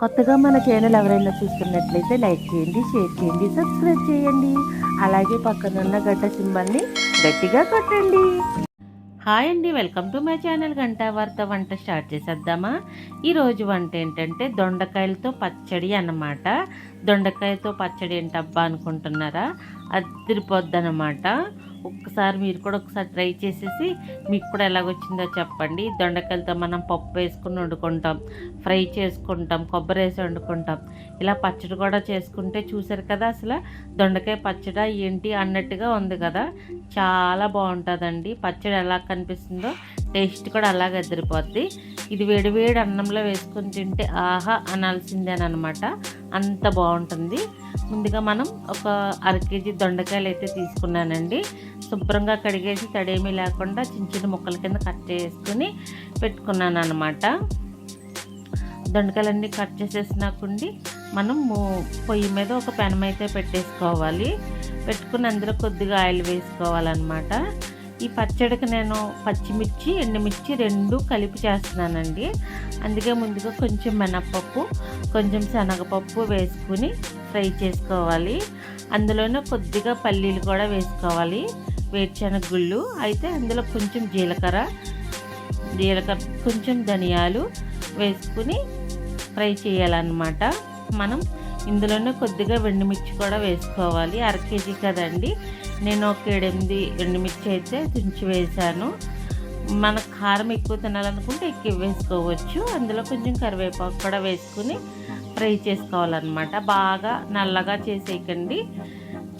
కొత్తగా మన ఛానల్ ఎవరైనా చూస్తున్నట్లయితే లైక్ చేయండి షేర్ చేయండి సబ్స్క్రైబ్ చేయండి. అలాగే పక్కనున్న గడ్డ సింబల్ని గట్టిగా కొట్టండి. హాయ్ అండి వెల్కమ్ టు మై ఛానల్ గంట వార్త వంట స్టార్ట్ చేసేద్దామా? ఈరోజు వంట ఏంటంటే దొండకాయలతో పచ్చడి అన్నమాట. దొండకాయతో పచ్చడి ఏంటబ్బా అనుకుంటున్నారా? అదిరిపోద్దనమాట ఒక్కసారి మీరు కూడా ఒకసారి ట్రై చేసేసి మీకు కూడా ఎలాగొచ్చిందో చెప్పండి. దొండకాయలతో మనం పప్పు వేసుకుని వండుకుంటాం ఫ్రై చేసుకుంటాం కొబ్బరి వేసి వండుకుంటాం. ఇలా పచ్చడి కూడా చేసుకుంటే చూసారు కదా అసలు దొండకాయ పచ్చడి ఏంటి అన్నట్టుగా ఉంది కదా. చాలా బాగుంటుందండి. పచ్చడి ఎలా కనిపిస్తుందో టేస్ట్ కూడా అలాగే ఎదిరిపోద్ది. ఇది వేడివేడి అన్నంలో వేసుకొని తింటే ఆహా అనాల్సిందేనమాట అంత బాగుంటుంది. ముందుగా మనం ఒక అర కేజీ దొండకాయలు అయితే తీసుకున్నానండి. శుభ్రంగా కడిగేసి తడేమీ లేకుండా చిన్న చిన్న ముక్కల కింద కట్ చేసుకుని పెట్టుకున్నాను అనమాట దొండకాయలన్నీ కట్ చేసేసినాకుండి మనం పొయ్యి మీద ఒక పెనం అయితే పెట్టేసుకోవాలి. పెట్టుకుని అందులో కొద్దిగా ఆయిల్ వేసుకోవాలన్నమాట. ఈ పచ్చడికి నేను పచ్చిమిర్చి ఎండుమిర్చి రెండు కలిపి చేస్తున్నానండి. అందుకే ముందుగా కొంచెం మినప్పప్పు కొంచెం శనగపప్పు వేసుకుని ఫ్రై చేసుకోవాలి. అందులోనే కొద్దిగా పల్లీలు కూడా వేసుకోవాలి. వేరుశనగ గుళ్ళు అయితే అందులో కొంచెం జీలకర్ర జీలకర్ర కొంచెం ధనియాలు వేసుకుని ఫ్రై చేయాలన్నమాట. మనం ఇందులోనే కొద్దిగా వెండిమిర్చి కూడా వేసుకోవాలి. అర కేజీ కదండి. నేను ఒక ఏడెనిమిది ఎండుమిర్చి అయితే తుంచి వేసాను మన కారం ఎక్కువ తినాలనుకుంటే ఎక్కువ వేసుకోవచ్చు. అందులో కొంచెం కరివేపాకు కూడా వేసుకుని ఫ్రై చేసుకోవాలన్నమాట. బాగా నల్లగా చేసేయకండి.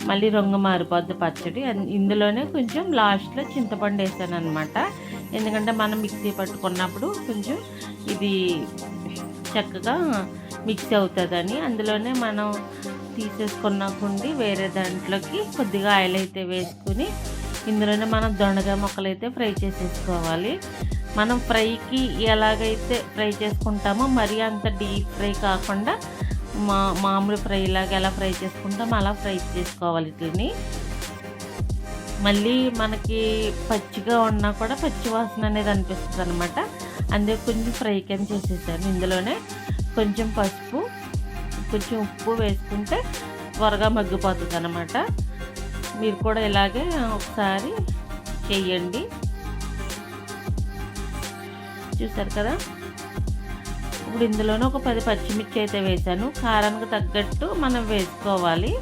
మళ్ళీ రంగు మారిపోద్ది పచ్చడి. ఇందులోనే కొంచెం లాస్ట్లో చింతపండు వేసాను అనమాట ఎందుకంటే మనం మిక్సీ పట్టుకున్నప్పుడు కొంచెం ఇది చక్కగా మిక్స్ అవుతుందని. అందులోనే మనం తీసేసుకున్నాకుండి వేరే దాంట్లోకి కొద్దిగా ఆయిల్ అయితే వేసుకుని ఇందులోనే మనం దొండగా మొక్కలు అయితే ఫ్రై చేసేసుకోవాలి. మనం ఫ్రైకి ఎలాగైతే ఫ్రై చేసుకుంటామో మరీ అంత డీప్ ఫ్రై కాకుండా మా మామూలు ఫ్రై లాగా ఎలా ఫ్రై చేసుకుంటామో అలా ఫ్రై చేసుకోవాలి వీటిని మళ్ళీ మనకి పచ్చిగా ఉన్నా కూడా పచ్చి వాసన అనేది అనిపిస్తుంది అనమాట అందుకే కొంచెం ఫ్రై కింద చేసేసాను. ఇందులోనే కొంచెం పసుపు కొంచెం ఉప్పు వేసుకుంటే త్వరగా మగ్గిపోతుంది అనమాట మీరు కూడా ఇలాగే ఒకసారి చెయ్యండి. చూసారు కదా? ఇప్పుడు ఇందులోనే ఒక పది పచ్చిమిర్చి అయితే వేసాను కారానికి తగ్గట్టు మనం వేసుకోవాలి.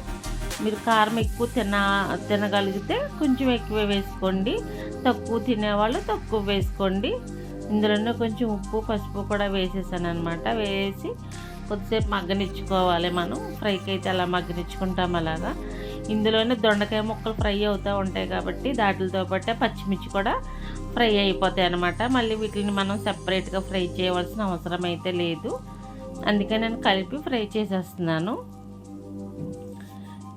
మీరు కారం ఎక్కువ తిన తినగలిగితే కొంచెం ఎక్కువ వేసుకోండి. తక్కువ తినేవాళ్ళు తక్కువ వేసుకోండి. ఇందులోనే కొంచెం ఉప్పు పసుపు కూడా వేసేసాను అనమాట వేసి కొద్దిసేపు మగ్గనిచ్చుకోవాలి మనం. ఫ్రైకి అయితే అలా మగ్గనిచ్చుకుంటాం అలాగా. ఇందులోనే దొండకాయ ముక్కలు ఫ్రై అవుతూ ఉంటాయి కాబట్టి దాటితో పాటే పచ్చిమిర్చి కూడా ఫ్రై అయిపోతాయి అనమాట మళ్ళీ వీటిని మనం సెపరేట్గా ఫ్రై చేయవలసిన అవసరం అయితే లేదు. అందుకే నేను కలిపి ఫ్రై చేసేస్తున్నాను.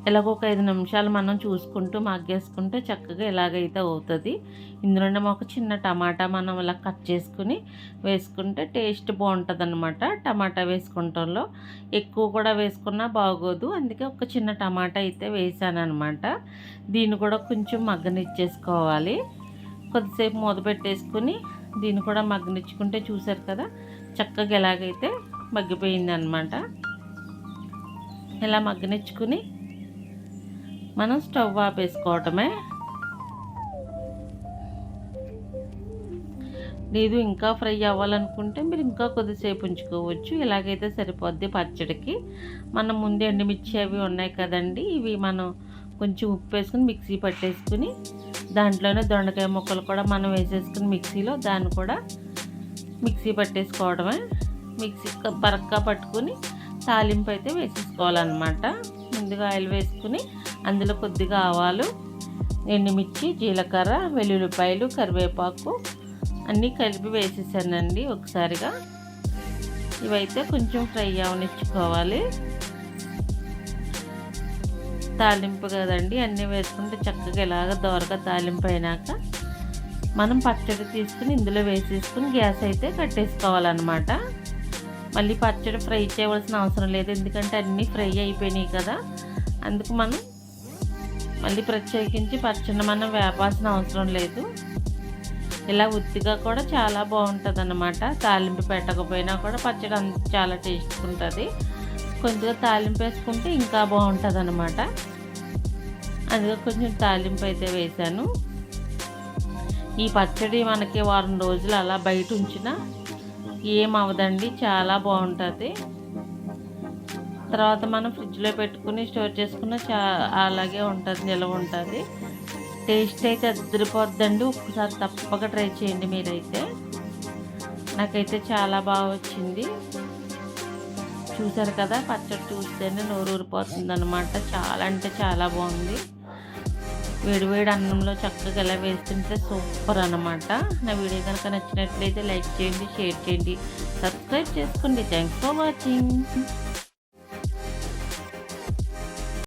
ఇలాగ ఒక ఐదు నిమిషాలు మనం చూసుకుంటూ మగ్గేసుకుంటే చక్కగా ఎలాగైతే అవుతుంది. ఇందులోనే ఒక చిన్న టమాటా మనం ఇలా కట్ చేసుకుని వేసుకుంటే టేస్ట్ బాగుంటుంది అనమాట టమాటా వేసుకుంటంలో ఎక్కువ కూడా వేసుకున్నా బాగోదు. అందుకే ఒక చిన్న టమాటా అయితే వేసాను అనమాట దీన్ని కూడా కొంచెం మగ్గనిచ్చేసుకోవాలి. కొద్దిసేపు మూత పెట్టేసుకుని దీన్ని కూడా మగ్గనిచ్చుకుంటే చూసారు కదా చక్కగా ఎలాగైతే మగ్గిపోయింది అనమాట ఇలా మగ్గనిచ్చుకుని మనం స్టవ్ ఆపేసుకోవటమే లేదు ఇంకా ఫ్రై అవ్వాలనుకుంటే మీరు ఇంకా కొద్దిసేపు ఉంచుకోవచ్చు. ఇలాగైతే సరిపోద్ది పచ్చడికి. మనం ముందే ఎండుమిర్చి అవి ఉన్నాయి కదండి ఇవి మనం కొంచెం ఉప్పు వేసుకుని మిక్సీ పట్టేసుకుని దాంట్లోనే దొండకాయ ముక్కలు కూడా మనం వేసేసుకుని మిక్సీలో దాన్ని కూడా మిక్సీ పట్టేసుకోవడమే. మిక్సీ బరక్గా పట్టుకుని తాలింపు అయితే వేసేసుకోవాలన్నమాట. ముందుగా ఆయిల్ వేసుకుని అందులో కొద్దిగా ఆవాలు ఎండుమిర్చి జీలకర్ర వెల్లుల్లిపాయలు కరివేపాకు అన్నీ కలిపి వేసేసానండి ఒకసారిగా. ఇవైతే కొంచెం ఫ్రై అవనిచ్చుకోవాలి. తాలింపు కదండి అన్నీ వేసుకుంటే చక్కగా ఇలాగ దోరగా తాలింపు అయినాక మనం పచ్చడి తీసుకుని ఇందులో వేసేసుకుని గ్యాస్ అయితే కట్టేసుకోవాలన్నమాట. మళ్ళీ పచ్చడి ఫ్రై చేయవలసిన అవసరం లేదు ఎందుకంటే అన్నీ ఫ్రై అయిపోయినాయి కదా. అందుకు మనం మళ్ళీ ప్రత్యేకించి పచ్చడి మనం వేపాల్సిన అవసరం లేదు. ఇలా ఉత్తిగా కూడా చాలా బాగుంటుంది అనమాట తాలింపు పెట్టకపోయినా కూడా పచ్చడి అంత చాలా టేస్ట్ ఉంటుంది. కొద్దిగా తాలింపు వేసుకుంటే ఇంకా బాగుంటుంది అనమాట అందులో కొంచెం తాలింపు అయితే వేశాను. ఈ పచ్చడి మనకి వారం రోజులు అలా బయట ఉంచినా ఏం అవ్వదండి చాలా బాగుంటుంది. తర్వాత మనం ఫ్రిడ్జ్లో పెట్టుకుని స్టోర్ చేసుకున్న చా అలాగే ఉంటుంది నిలవ ఉంటుంది. టేస్ట్ అయితే అద్దరిపోద్దండి ఒకసారి తప్పక ట్రై చేయండి మీరైతే. నాకైతే చాలా బాగా వచ్చింది. చూసారు కదా పచ్చడి చూస్తేనే నోరు ఊరిపోతుంది అనమాట చాలా అంటే చాలా బాగుంది. వేడివేడి అన్నంలో చక్కగా ఇలా వేస్తుంటే సూపర్ అనమాట నా వీడియో కనుక నచ్చినట్లయితే లైక్ చేయండి షేర్ చేయండి సబ్స్క్రైబ్ చేసుకోండి. Thanks for watching.